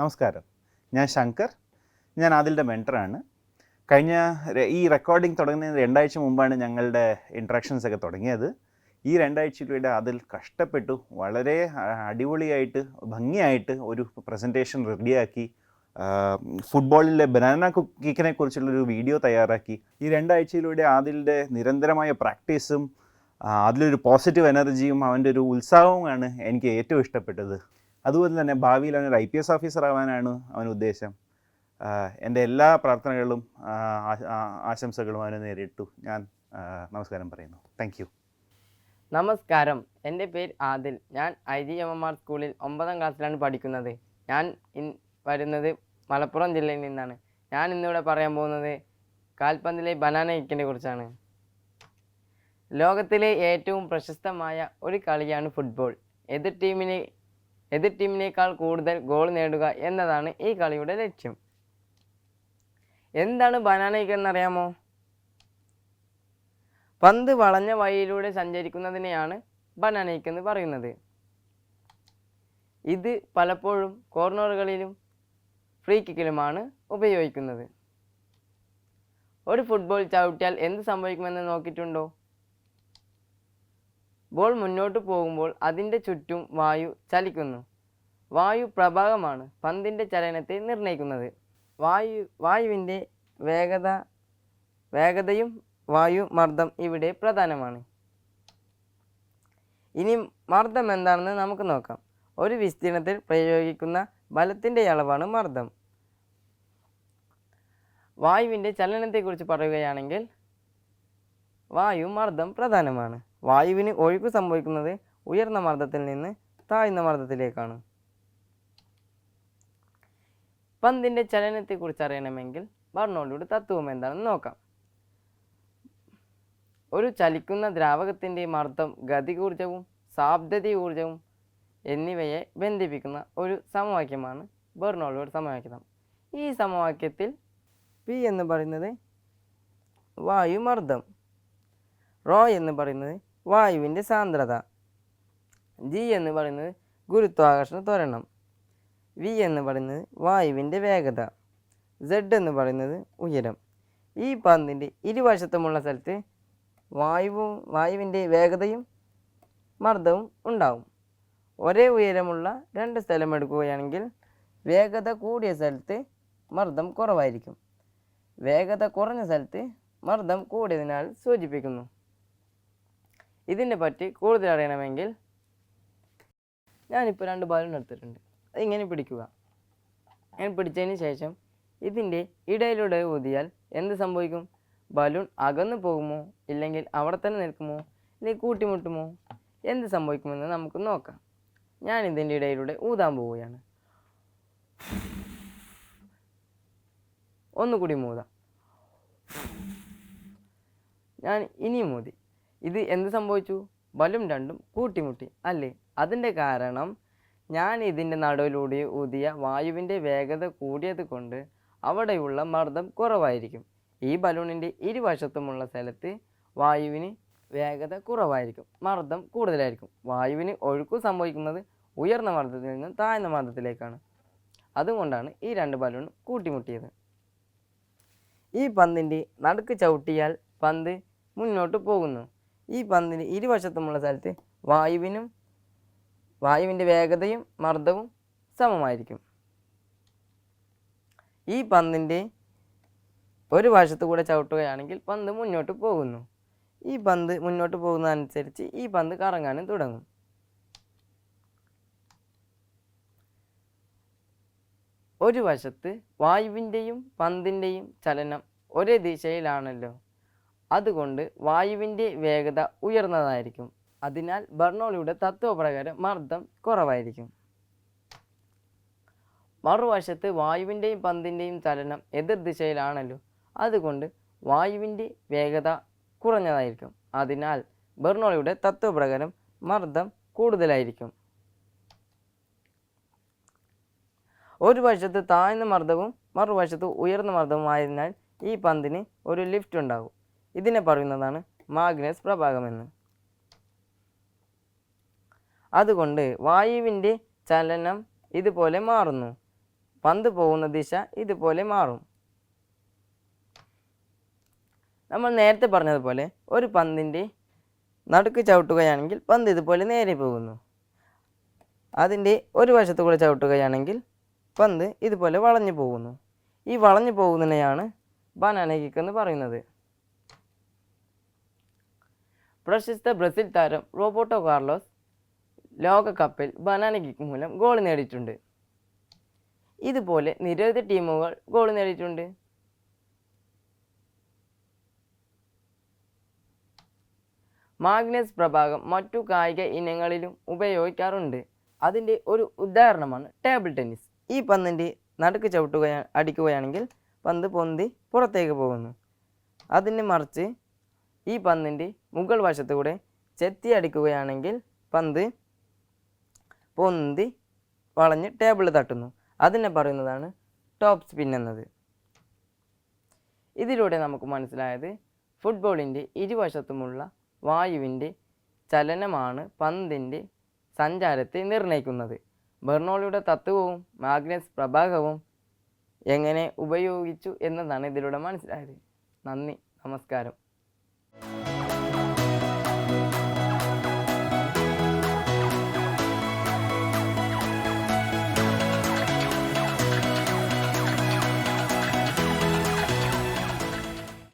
നമസ്കാരം. ഞാൻ ശങ്കർ. ഞാൻ ആദിലിന്റെ മെന്ററാണ്. കഴിഞ്ഞ ഈ റെക്കോർഡിംഗ് തുടങ്ങുന്നതിന് രണ്ടാഴ്ച മുമ്പാണ് ഞങ്ങളുടെ ഇൻട്രാക്ഷൻസ് ഒക്കെ തുടങ്ങിയത്. ഈ രണ്ടാഴ്ചയിലൂടെ അതിൽ കഷ്ടപ്പെട്ടു വളരെ അടിപൊളിയായിട്ട് ഭംഗിയായിട്ട് ഒരു പ്രസന്റേഷൻ റെഡിയാക്കി ഫുട്ബോളിലെ ബനാന കുക്കിക്കിനെ കുറിച്ചുള്ളൊരു വീഡിയോ തയ്യാറാക്കി. ഈ രണ്ടാഴ്ചയിലൂടെ ആദിലിന്റെ നിരന്തരമായ പ്രാക്ടീസും അതിലൊരു പോസിറ്റീവ് എനർജിയും അവന്റെ ഒരു ഉത്സാഹവുമാണ് എനിക്ക് ഏറ്റവും ഇഷ്ടപ്പെട്ടത്. അതുപോലെ തന്നെ ഭാവിയിൽ അവനൊരു ഐ പി എസ് ഓഫീസർ ആവാനാണ് അവൻ ഉദ്ദേശം. എന്റെ എല്ലാ പ്രാർത്ഥനകളും ആശംസകളും അവന് നേരിട്ടു. ഞാൻ നമസ്കാരം പറയുന്നു. താങ്ക് നമസ്കാരം. എന്റെ പേര് ആദിൽ. ഞാൻ I G M M R സ്കൂളിൽ ഒമ്പതാം ക്ലാസ്സിലാണ് പഠിക്കുന്നത്. ഞാൻ ഇൻ വരുന്നത് മലപ്പുറം ജില്ലയിൽ നിന്നാണ്. ഞാൻ ഇന്നിവിടെ പറയാൻ പോകുന്നത് കാൽപന്തിലെ ബനാന കിക്കിനെ കുറിച്ചാണ്. ലോകത്തിലെ ഏറ്റവും പ്രശസ്തമായ ഒരു കളിയാണ് ഫുട്ബോൾ എതിർ ടീമിനെ എതിർ ടീമിനേക്കാൾ കൂടുതൽ ഗോൾ നേടുക എന്നതാണ് ഈ കളിയുടെ ലക്ഷ്യം. എന്താണ് ബനാന കിക്ക് എന്നറിയാമോ? പന്ത് വളഞ്ഞ വഴിയിലൂടെ സഞ്ചരിക്കുന്നതിനെയാണ് ബനാനയ്ക്ക് എന്ന് പറയുന്നത്. ഇത് പലപ്പോഴും കോർണറുകളിലും ഫ്രീ കിക്കിലുമാണ് ഉപയോഗിക്കുന്നത്. ഒരു ഫുട്ബോൾ ചവിട്ടിയാൽ എന്ത് സംഭവിക്കുമെന്ന് നോക്കിയിട്ടുണ്ടോ? ബോൾ മുന്നോട്ട് പോകുമ്പോൾ അതിന്റെ ചുറ്റും വായു ചലിക്കുന്നു. വായു പ്രഭാവമാണ് പന്തിന്റെ ചലനത്തെ നിർണയിക്കുന്നത്. വായു വായുവിന്റെ വേഗത വേഗതയും വായു മർദ്ദം ഇവിടെ പ്രധാനമാണ്. ഇനി മർദ്ദം എന്താണെന്ന് നമുക്ക് നോക്കാം. ഒരു വിസ്തീർണത്തിൽ പ്രയോഗിക്കുന്ന ബലത്തിന്റെ അളവാണ് മർദ്ദം. വായുവിന്റെ ചലനത്തെക്കുറിച്ച് പറയുകയാണെങ്കിൽ വായു മർദ്ദം പ്രധാനമാണ്. വായുവിന് ഒഴുക്ക് സംഭവിക്കുന്നത് ഉയർന്ന മർദ്ദത്തിൽ നിന്ന് താഴ്ന്ന മർദ്ദത്തിലേക്കാണ്. പന്തിന്റെ ചലനത്തെക്കുറിച്ച് അറിയണമെങ്കിൽ ബർണോളിയുടെ തത്വം എന്താണെന്ന് നോക്കാം. ഒരു ചലിക്കുന്ന ദ്രാവകത്തിന്റെ മർദ്ദം ഗതികൂർജവും സാബ്ദതയൂർജവും എന്നിവയെ ബന്ധിപ്പിക്കുന്ന ഒരു സമവാക്യമാണ് ബെർണോളിയുടെ സമവാക്യം. ഈ സമവാക്യത്തിൽ പി എന്ന് പറയുന്നത് വായുമർദ്ദം റോ എന്ന് പറയുന്നത് വായുവിന്റെ സാന്ദ്രത. ജി എന്ന് പറയുന്നത് ഗുരുത്വാകർഷണ ത്വരണം. വി എന്ന് പറയുന്നത് വായുവിന്റെ വേഗത. സെഡ് എന്ന് പറയുന്നത് ഉയരം. ഈ പന്തിന്റെ ഇരുവശത്തുമുള്ള സ്ഥലത്ത് വായുവും വായുവിന്റെ വേഗതയും മർദ്ദവും ഉണ്ടാവും. ഒരേ ഉയരമുള്ള രണ്ട് സ്ഥലം എടുക്കുകയാണെങ്കിൽ വേഗത കൂടിയ സ്ഥലത്ത് മർദ്ദം കുറവായിരിക്കും. വേഗത കുറഞ്ഞ സ്ഥലത്ത് മർദ്ദം കൂടിയതിനാൽ സൂചിപ്പിക്കുന്നു. ഇതിനെ പറ്റി കൂടുതൽ അറിയണമെങ്കിൽ ഞാനിപ്പോൾ രണ്ട് ബലൂൺ എടുത്തിട്ടുണ്ട്. അതിങ്ങനെ പിടിക്കുക. ഞാൻ പിടിച്ചതിന് ശേഷം ഇതിന്റെ ഇടയിലൂടെ ഊതിയാൽ എന്ത് സംഭവിക്കും? ബലൂൺ അകന്നു പോകുമോ? ഇല്ലെങ്കിൽ അവിടെ തന്നെ നിൽക്കുമോ? ഇല്ലെങ്കിൽ കൂട്ടിമുട്ടുമോ? എന്ത് സംഭവിക്കുമെന്ന് നമുക്ക് നോക്കാം. ഞാൻ ഇതിന്റെ ഇടയിലൂടെ ഊതാൻ പോവുകയാണ്. ഒന്നുകൂടി മൂതാം. ഞാൻ ഇനിയും മൂതി ഇത് എന്ത് സംഭവിച്ചു? ബലും രണ്ടും കൂട്ടിമുട്ടി. അല്ലേ? അതിന്റെ കാരണം ഞാൻ ഇതിന്റെ നടുവിലൂടെ ഊതിയ വായുവിന്റെ വേഗത കൂടിയത് കൊണ്ട് അവിടെയുള്ള മർദ്ദം കുറവായിരിക്കും. ഈ ബലൂണിന്റെ ഇരുവശത്തുമുള്ള സ്ഥലത്ത് വായുവിന് വേഗത കുറവായിരിക്കും. മർദ്ദം കൂടുതലായിരിക്കും. വായുവിന് ഒഴുക്ക് സംഭവിക്കുന്നത് ഉയർന്ന മർദ്ദത്തിൽ നിന്നും താഴ്ന്ന മർദ്ദത്തിലേക്കാണ്. അതുകൊണ്ടാണ് ഈ രണ്ട് ബലൂൺ കൂട്ടിമുട്ടിയത്. ഈ പന്തിന്റെ നടുക്ക് ചവിട്ടിയാൽ പന്ത് മുന്നോട്ട് പോകുന്നു. ഈ പന്തിന് ഇരുവശത്തുമുള്ള സ്ഥലത്ത് വായുവിനും വായുവിന്റെ വേഗതയും മർദ്ദവും സമമായിരിക്കും. ഈ പന്തിന്റെ ഒരു വശത്തു കൂടെ ചവിട്ടുകയാണെങ്കിൽ പന്ത് മുന്നോട്ട് പോകുന്നു. ഈ പന്ത് മുന്നോട്ട് പോകുന്നതനുസരിച്ച് ഈ പന്ത് കറങ്ങാനും തുടങ്ങും. ഒരു വശത്ത് വായുവിന്റെയും പന്തിന്റെയും ചലനം ഒരേ ദിശയിലാണല്ലോ. അതുകൊണ്ട് വായുവിന്റെ വേഗത ഉയർന്നതായിരിക്കും. അതിനാൽ ബർണോളിയുടെ തത്വപ്രകാരം മർദ്ദം കുറവായിരിക്കും. മറുവശത്ത് വായുവിന്റെയും പന്തിന്റെയും ചലനം എതിർ ദിശയിലാണല്ലോ. അതുകൊണ്ട് വായുവിന്റെ വേഗത കുറഞ്ഞതായിരിക്കും. അതിനാൽ ബെർണോളിയുടെ തത്വപ്രകാരം മർദ്ദം കൂടുതലായിരിക്കും. ഒരു വശത്ത് താഴ്ന്ന മർദ്ദവും മറുവശത്ത് ഉയർന്ന മർദ്ദവും ആയതിനാൽ ഈ പന്തിന് ഒരു ലിഫ്റ്റ് ഉണ്ടാകും. ഇതിനെ പറയുന്നതാണ് മാഗ്നസ് പ്രഭാഗമെന്ന്. അതുകൊണ്ട് വായുവിന്റെ ചലനം ഇതുപോലെ മാറുന്നു. പന്ത് പോകുന്ന ദിശ ഇതുപോലെ മാറും. നമ്മൾ നേരത്തെ പറഞ്ഞതുപോലെ ഒരു പന്തിന്റെ നടുക്ക് ചവിട്ടുകയാണെങ്കിൽ പന്ത് ഇതുപോലെ നേരെ പോകുന്നു. അതിന്റെ ഒരു വശത്തു കൂടെ ചവിട്ടുകയാണെങ്കിൽ പന്ത് ഇതുപോലെ വളഞ്ഞു പോകുന്നു. ഈ വളഞ്ഞു പോകുന്നതിനെയാണ് ബനാന കിക്ക് എന്ന് പറയുന്നത്. പ്രശസ്ത ബ്രസീൽ താരം റോബോട്ടോ കാർലോസ് ലോകകപ്പിൽ ബനാന കിക്ക് മൂലം ഗോൾ നേടിയിട്ടുണ്ട്. ഇതുപോലെ നിരവധി ടീമുകൾ ഗോൾ നേടിയിട്ടുണ്ട്. മാഗ്നസ് പ്രഭാഗം മറ്റു കായിക ഇനങ്ങളിലും ഉപയോഗിക്കാറുണ്ട്. അതിന്റെ ഒരു ഉദാഹരണമാണ് ടേബിൾ ടെന്നീസ് ഈ പന്തിന്റെ നടുക്ക് ചവിട്ടുകയാ അടിക്കുകയാണെങ്കിൽ പന്ത് പൊന്തി പുറത്തേക്ക് പോകുന്നു. അതിനെ മറിച്ച് ഈ പന്തിന്റെ മുകൾ വശത്തൂടെ ചെത്തി അടിക്കുകയാണെങ്കിൽ പന്ത് പൊന്തി വളഞ്ഞ് ടേബിൾ തട്ടുന്നു. അതിനെ പറയുന്നതാണ് ടോപ്പ് സ്പിൻ എന്നത്. ഇതിലൂടെ നമുക്ക് മനസ്സിലായത് ഫുട്ബോളിന്റെ ഇരുവശത്തുമുള്ള വായുവിന്റെ ചലനമാണ് പന്തിന്റെ സഞ്ചാരത്തെ നിർണയിക്കുന്നത്. ബെർണോളിയുടെ തത്വവും മാഗ്നസ് പ്രഭാകവും എങ്ങനെ ഉപയോഗിച്ചു എന്നതാണ് ഇതിലൂടെ മനസ്സിലായത്. നന്ദി നമസ്കാരം.